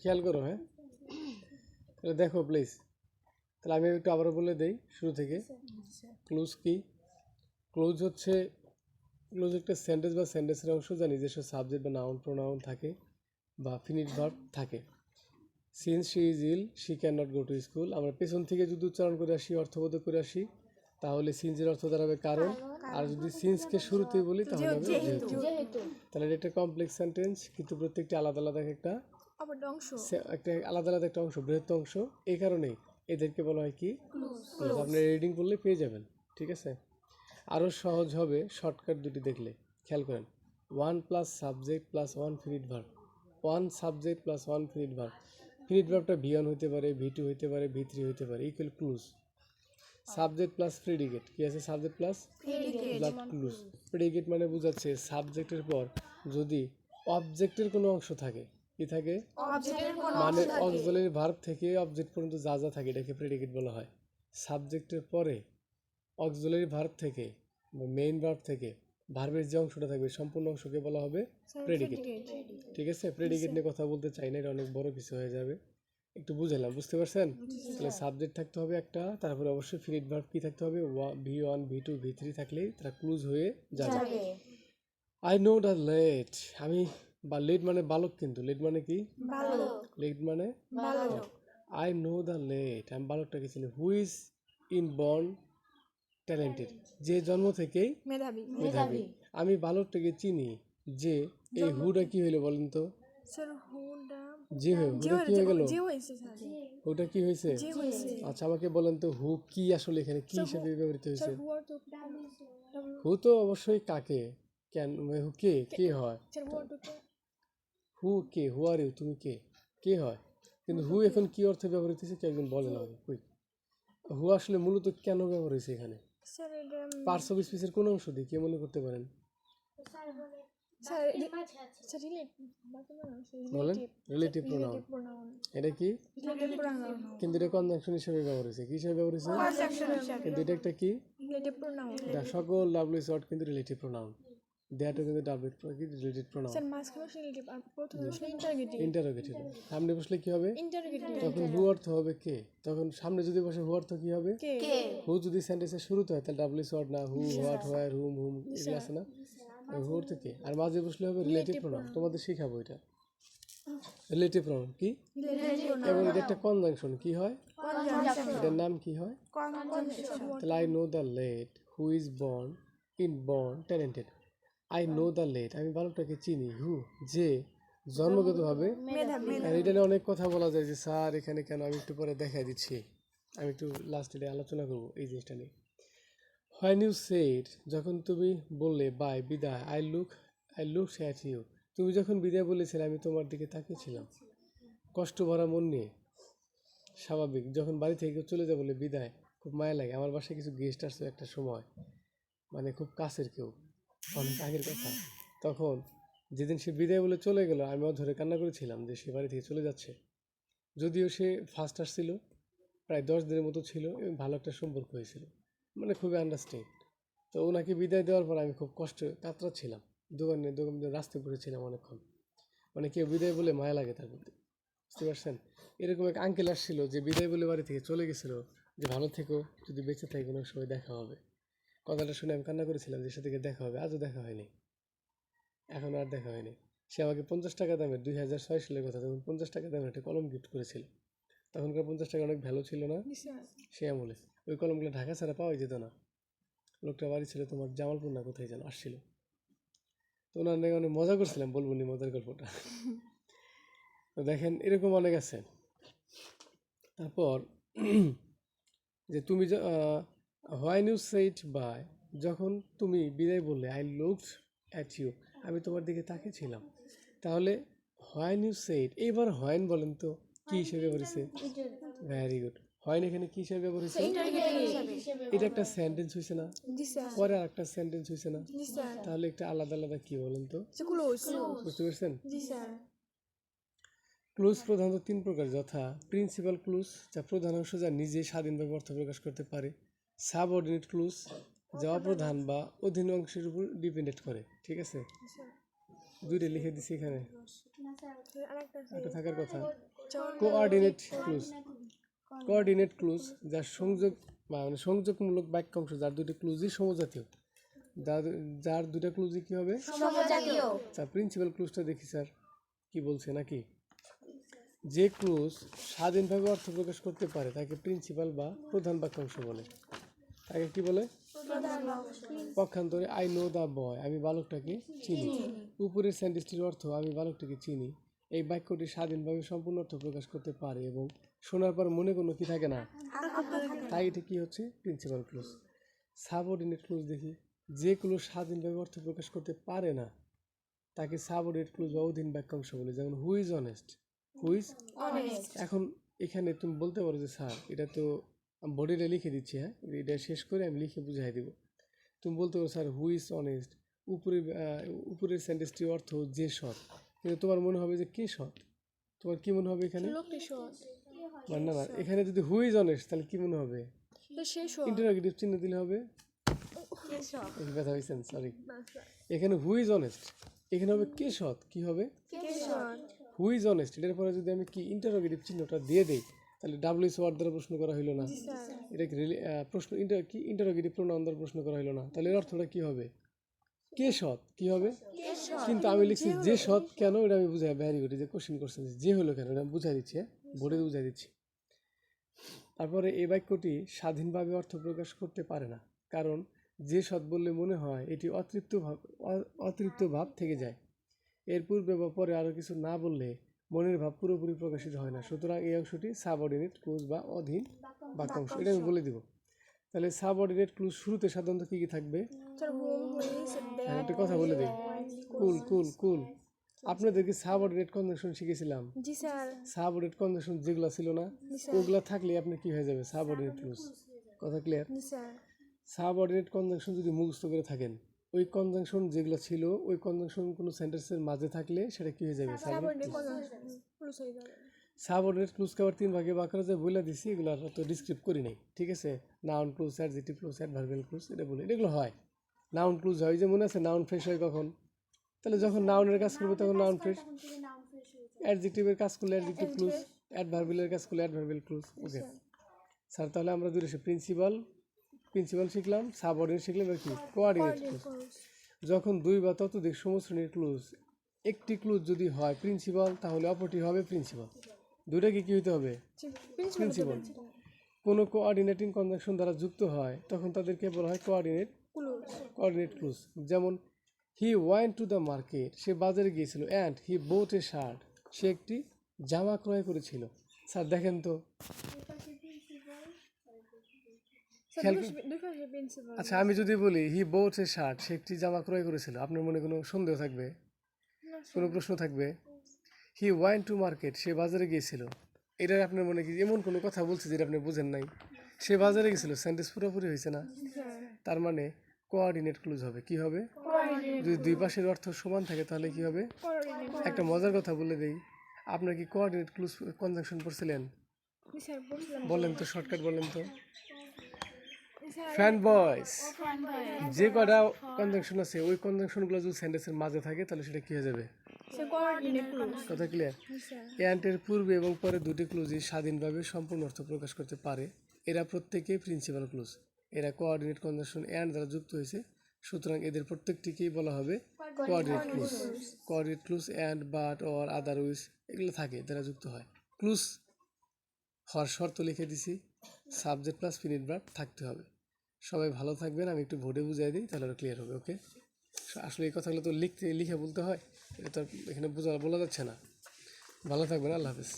খেয়াল করো হ্যাঁ। তাহলে দেখো প্লিজ তাহলে আমি একটু আবারও বলে দেই শুরু থেকে। ক্লোজ কি? ক্লোজ হচ্ছে ক্লোজ একটা সেন্টেন্স বা সেন্টেন্সের অংশ যা নিজস্ব সাবজেক্ট বা নাউন প্রোনাউন থাকে বা ফিনিট ভার্ব থাকে। Since she is ill she cannot go to school আমরা পেছন থেকে যদি উচ্চারণ করে আসি অর্থবোধ করে আসি তাহলে সিন্সের অর্থ দাঁড়াবে কারণ। আর যদি সিন্সকে শুরুতেই বলি তাহলে হবে যেহেতু। তাহলে এটা একটা কমপ্লেক্স সেন্টেন্স কিন্তু প্রত্যেকটা আলাদা আলাদা একটা অংশ। একটা আলাদা আলাদা একটা অংশ বৃহত্ত অংশ। এই কারণেই এদেরকে বলা হয় কি। আপনি রিডিং করলে পেয়ে যাবেন ঠিক আছে? আরও সহজ হবে শর্টকাট দুটি দেখলে। খেয়াল করেন one plus subject plus one finite verb one subject plus one finite verb finite ভার্বটা V one হতে পারে ভি টু হতে পারে ভি থ্রি হতে পারে equal clause subject plus predicate কি আছে subject plus plus clause predicate মানে বোঝাচ্ছে সাবজেক্টের পর যদি অবজেক্টের কোনো অংশ থাকে কি থাকে? অবজেক্টের কোন মানে অক্সিলারি ভার্ব থেকে অবজেক্ট পর্যন্ত যা যা থাকে এটাকে প্রেডিকেট বলা হয়। সাবজেক্টের পরে অক্সিলারি ভার্ব থেকে মেইন ভার্ব থেকে ভার্বের যে অংশটা থাকবে সম্পূর্ণ অংশকে বলা হবে প্রেডিকেট ঠিক আছে? প্রেডিকেট নিয়ে কথা বলতে চাই না এটা অনেক বড় কিছু হয়ে যাবে। একটু বুঝালাম বুঝতে পারছেন? তাহলে সাবজেক্ট থাকতে হবে একটা তারপরে অবশ্যই ফিনিট ভার্ব কি থাকতে হবে? V one V two V three থাকলেই তারা ক্লুজ হয়ে যাবে। আই নো দ্য লেট আমি বা লেট মানে বালক কিন্তু। লেট মানে কি? লেট মানে? আই নো দ্য লেট আমি বালকটাকে চিনি। Who is in born talented যে জন্ম থেকেই মেধাবী। মেধাবী। আমি বালকটাকে চিনি। যে এই হুটা কি হইল বলেন তো? স্যার হুডা যে হয়ে যে কি হয়ে গেল? যে হয়েছে স্যার। হুটা কি হয়েছে? যে হয়েছে। আচ্ছা আমাকে বলেন তো হু কি আসলে এখানে কি হিসেবে ব্যবহৃত হয়েছে? হু তো অবশ্যই কাকে? কেন মানে হু কে? কে হয়? হু কে? হু আর ইউ তুমি কে? কে হয়? কিন্তু হু এখন কি অর্থে ব্যবহৃত হয়েছে কেউ একজন বলেন আমাকে হু আসলে মূলত কেন ব্যবহার হয়েছে এখানে? পার্টস অফ স্পিচের কোন অংশ দিয়ে কে মনে করতে পারেন? বলেন রিলেটিভ প্রোনাউন। এটা কি? কিন্তু এটা কনজাংশন হিসেবে ব্যবহার হয়েছে। কি হিসেবে ব্যবহার হয়েছে? কিন্তু এটা একটা কি? এটা সকল ডাব্লিউএস ওয়ার্ড কিন্তু রিলেটিভ প্রোনাউন দেয়াটা কিন্তু ডাব্লিউ রিলেটিভ প্রোনাউন স্যার মাঝখানে রিলেটিভ আর প্রথমে আসলে ইন্টারগেটিভ ইন্টারোগেটিভ সামনে বসলে কি হবে? ইন্টারগেটিভ তখন হু অর্থ হবে কে? তখন সামনে যদি বসে হু অর্থ কি হবে? কে? হু যদি সেন্টেন্সের শুরুতে হয় তাহলে না হু হোয়াট হোয়ার হুম হুম এগুলো আছে না? হু অর্থ কে? আর মাঝে বসলে হবে রিলেটিভ প্রোনাউন তোমাদের শিখাবো এটা। রিলেটিভ প্রোনাউন কি? এবং এটা একটা কনজাংশন কি হয়? এটার নাম কি হয়? তাহলে I know the lad who is born in born talented I know the lad আমি বালকটাকে চিনি। হু যে। জন্মগতভাবে আর এটা নিয়ে অনেক কথা বলা যায় যে স্যার এখানে কেন? আমি একটু পরে দেখা দিচ্ছি। আমি একটু লাস্ট আলোচনা করব এই জিনিসটা নিয়ে। হোয়েন ইউ সেড যখন তুমি বললে, বাই, বিদায় I look I look at you তুমি যখন বিদায় বলেছিলে, আমি তোমার দিকে তাকিয়েছিলাম। কষ্ট ভরা মন নিয়ে। স্বাভাবিক, যখন বাড়ি থেকে চলে যাবে বলে বিদায়, খুব মায়া লাগে। আমার বাসায় কিছু গেস্ট আসছে একটা সময়। মানে খুব কাছের কেউ। অনেক আগের কথা। তখন যেদিন সে বিদায় বলে চলে গেল আমিও ধরে কান্না করেছিলাম যে সে বাড়ি থেকে চলে যাচ্ছে। যদিও সে ফার্স্ট আসছিল, প্রায় দশ দিনের মতো ছিল এবং ভালো একটা সম্পর্ক হয়েছিল। মানে খুবই আন্ডারস্ট্যান্ড তো ওনাকে বিদায় দেওয়ার পর আমি খুব কষ্ট কাতরাচ্ছিলাম দোকানে দোকান রাস্তায় পড়েছিলাম অনেকক্ষণ। মানে কেউ বিদায় বলে মায়া লাগে তার প্রতি বুঝতে পারছেন? এরকম এক আঙ্কেল আসছিল যে বিদায় বলে বাড়ি থেকে চলে গেছিল, যে ভালো থেকো, যদি বেঁচে থাকি কোনো সময় দেখা হবে। কথাটা শুনে আমি কান্না করেছিলাম যে সাথে দেখা হবে, আজও দেখা হয়নি। এখন আর দেখা হয়নি। সে আমাকে পঞ্চাশ টাকা দামের দুই হাজার ছয় সালের কথা তখন পঞ্চাশ টাকা দামের একটা কলম গিফট করেছিল। তখনকার পঞ্চাশ টাকা অনেক ভ্যালু ছিল না। সে আমলে। ওই কলমগুলো ঢাকা ছাড়া পাওয়াই যেত না। লোকটা বাড়ি ছিল তোমার জামালপুর না কোথায় যেন আসছিল। তো ওনার নাকি অনেক মজা করছিলাম বলব নি মজার গল্পটা। তো দেখেন এরকম অনেক আছে। তারপর যে তুমি হোয়াইন ইউ সেইট বাই যখন তুমি বিদায় বললে আই লুকড অ্যাট ইউ আমি তোমার দিকে তাকিয়েছিলাম তাহলে হোয়াইন ইউ সেইট এইবার হোয়াইন বলেন তো। কি হিসেবে ভেরি গুড হোয়াইন এখানে কি হিসেবে এটা একটা সেন্টেন্স হয়েছে না? পরে আর একটা সেন্টেন্স হয়েছে না? তাহলে একটা আলাদা আলাদা কি বলেন তো? বুঝতে পারছেন? জি ক্লুজ প্রধানত তিন প্রকার যথা প্রিন্সিপাল ক্লুজ যা প্রধান অংশ যা নিজে স্বাধীনভাবে অর্থ প্রকাশ করতে পারে সাবঅর্ডিনেট ক্লুজ যা অপ্রধান বা অধীন অংশের উপর ডিপেন্ডেন্ট করে ঠিক আছে? দুইটা লিখে দিছি এখানে। থাকার কথা। কোঅর্ডিনেট ক্লুজ কোঅর্ডিনেট ক্লুজ যার সংযোগ বা মানে সংযোগমূলক বাক্যাংশ যার দুটো ক্লুজই সমজাতীয়। যার যার দুটা ক্লুজই কি হবে? সমজাতীয়। স্যার প্রিন্সিপাল ক্লুজটা দেখি স্যার। কি বলছে নাকি? যে ক্লুজ স্বাধীনভাবে অর্থ প্রকাশ করতে পারে তাকে প্রিন্সিপাল বা প্রধান বাক্যাংশ বলে। তাকে কি বলে? পক্ষান্তরে আই নো দ্য বয় আমি বালকটাকে চিনি। উপরের সেন্টেন্সটির অর্থ আমি বালকটাকে চিনি। এই বাক্যটি স্বাধীনভাবে সম্পূর্ণ অর্থ প্রকাশ করতে পারে এবং শোনার পর মনে কোনো কি থাকে না? তাই এটা কি হচ্ছে? প্রিন্সিপাল ক্লুজ সাবঅর্ডিনেট ক্লুজ দেখি। যে ক্লুজ স্বাধীনভাবে অর্থ প্রকাশ করতে পারে না তাকে সাবঅর্ডিনেট ক্লুজ বা অধীন বাক্যাংশ বলে যেমন who is honest who is এখন এখানে তুমি বলতে পারো যে স্যার এটা তো বোর্ডে লিখে দিচ্ছি হ্যাঁ? এটা শেষ করে আমি লিখে বুঝাই দেবো। তুমি বলতে পারো স্যার হু ইজ অনেস্ট উপরে উপরের সেন্টেন্সটির অর্থ যে সৎ। কিন্তু তোমার মনে হবে যে কে সৎ? তোমার কি মনে হবে এখানে? না না এখানে যদি হু ইজ অনেস্ট তাহলে কি মনে হবে? ইন্টারোগেটিভ চিহ্ন দিলে হবে। ব্যথা হয়েছেন সরি এখানে হু ইজ অনেস্ট এখানে হবে কে সৎ কি হবে? কে সৎ? হু ইজ অনেস্ট এটার পরে যদি আমি কি ইন্টারোগেটিভ চিহ্নটা দিয়ে দেই তাহলে ডাব্লিউ ওয়ার্ড দ্বারা প্রশ্ন করা হইল না। এটা কি প্রশ্ন ইন্টার কি ইন্টারোগেটিভ প্রোনাউন দ্বারা প্রশ্ন করা হইল না। তাহলে এর অর্থটা কি হবে? কে সৎ? কি হবে? কিন্তু আমি লিখছি যে সৎ কেন? এটা আমি বুঝাই ভ্যারি গুড যে কোশ্চেন করছেন যে হলো কেন? এটা আমি বুঝাই দিচ্ছি হ্যাঁ? বোর্ডে বুঝাই দিচ্ছি। তারপরে এই বাক্যটি স্বাধীনভাবে অর্থ প্রকাশ করতে পারে না। কারণ যে সৎ বললে মনে হয় এটি অতৃপ্ত ভাব অতৃপ্ত ভাব থেকে যায়। এর পূর্বে বা পরে আরও কিছু না বললে মনের ভাব পুরোপুরি প্রকাশিত হয় না। সুতরাং এই অংশটি সাবঅর্ডিনেট ক্লুজ বা অধীন বাক্যাংশ। এটা আমি বলে দিব। তাহলে সাবঅর্ডিনেট ক্লুজ শুরুতে সাধারণত কী কী থাকবে? একটা কথা বলে দিই। কুল কুল কুল আপনাদেরকে সাবঅর্ডিনেট কনজাংশন শিখেছিলাম? জি স্যার। সাবঅর্ডিনেট কনজাংশন যেগুলো ছিল না ওগুলা থাকলে আপনি কি হয়ে যাবে? সাবঅর্ডিনেট ক্লুজ কথা ক্লিয়ার সাবঅর্ডিনেট কনজাংশন যদি মুখস্থ করে থাকেন ওই কনজাংশন যেগুলো ছিল ওই কনজাংশন কোনো সেন্টেন্সের মাঝে থাকলে সেটা কি হয়ে যাবে? সাবঅর্ডিনেট হয়ে যাবে। সাবঅর্ডিনেট ক্লুজ আবার তিন ভাগে ভাগ করা যায় বলে দিছি এগুলো আর তো ডিসক্রিপ করি নাই ঠিক আছে? Noun clause adjective clause adverbial clause এটা বলে এগুলো হয়। নাউন ক্লুজ হয় যে মনে আছে নাউন ফ্রেশ হয় কখন? তাহলে যখন নাউনের কাজ করবে তখন নাউন ফ্রেশ অ্যাডজেক্টিভের কাজ করলে অ্যাডজেক্টিভ ক্লুজ অ্যাডভার্বিয়ালের কাজ করলে অ্যাডভার্বিয়াল ক্লুজ ওকে স্যার তাহলে আমরা দুটো প্রিন্সিপাল প্রিন্সিপাল শিখলাম সাবঅর্ডিনেট শিখলাম আর কি? কোঅর্ডিনেট ক্লুজ যখন দুই বা ততোধিক সমশ্রেণীর ক্লুজ একটি ক্লুজ যদি হয় প্রিন্সিপাল তাহলে অপরটি হবে প্রিন্সিপাল দুটাকে কি হতে হবে? প্রিন্সিপাল কোনো কোঅর্ডিনেটিং কনজাংশন দ্বারা যুক্ত হয় তখন তাদেরকে বলা হয় কোঅর্ডিনেট কোঅর্ডিনেট ক্লুজ যেমন he went to the market সে বাজারে গিয়েছিল and he bought a shirt সে একটি জামা ক্রয় করেছিল। স্যার দেখেন তো। আচ্ছা আমি যদি বলি হি বোট এ শার্ট সে একটি জামা ক্রয় করেছিল। আপনার মনে কোনো সন্দেহ থাকবে? কোনো প্রশ্ন থাকবে? হি ওয়াইন টু মার্কেট সে বাজারে গিয়েছিল। এটা আপনার মনে কি এমন কোনো কথা বলছে যেটা আপনি বুঝেন নাই? সে বাজারে গেছিল সেন্টেন্স পুরোপুরি হয়েছে না? তার মানে কোঅর্ডিনেট ক্লুজ হবে। কি হবে? যদি দুই পাশের অর্থ সমান থাকে তাহলে কি হবে? একটা মজার কথা বলে দেই। আপনার কি কোঅর্ডিনেট ক্লুজ কনজাংশন পড়ছিলেন বলেন তো শর্টকাট বলেন তো। ফ্যান বয়স যে কটা কনজাংশন আছে ওই কনজাংশনগুলো যদি সেন্টেন্সের মাঝে থাকে তাহলে সেটা কি হয়ে যাবে? সে কোঅর্ডিনেট ক্লুজ কথা ক্লিয়ার অ্যান্টের পূর্বে এবং পরে দুটি ক্লুজই স্বাধীনভাবে সম্পূর্ণ অর্থ প্রকাশ করতে পারে। এরা প্রত্যেকেই প্রিন্সিপাল ক্লুজ এরা কোঅর্ডিনেট কনজাংশন অ্যান্ড দ্বারা যুক্ত হয়েছে। সুতরাং এদের প্রত্যেকটিকেই বলা হবে coordinate clause coordinate clause and but or otherwise এগুলো থাকে দ্বারা যুক্ত হয়। ক্লুজ হওয়ার শর্ত লিখে দিছি। সাবজেক্ট প্লাস ফিনিট ভার্ব থাকতে হবে। সবাই ভালো থাকবেন, আমি একটু ভোটে বুঝাই দিই, তাহলে ক্লিয়ার হবে ওকে আসলে এই কথাগুলো তো লিখতে, লিখে বলতে হয়, এটা তো এখানে বোঝা, বলা যাচ্ছে না। ভালো থাকবেন, আল্লাহ হাফিজ।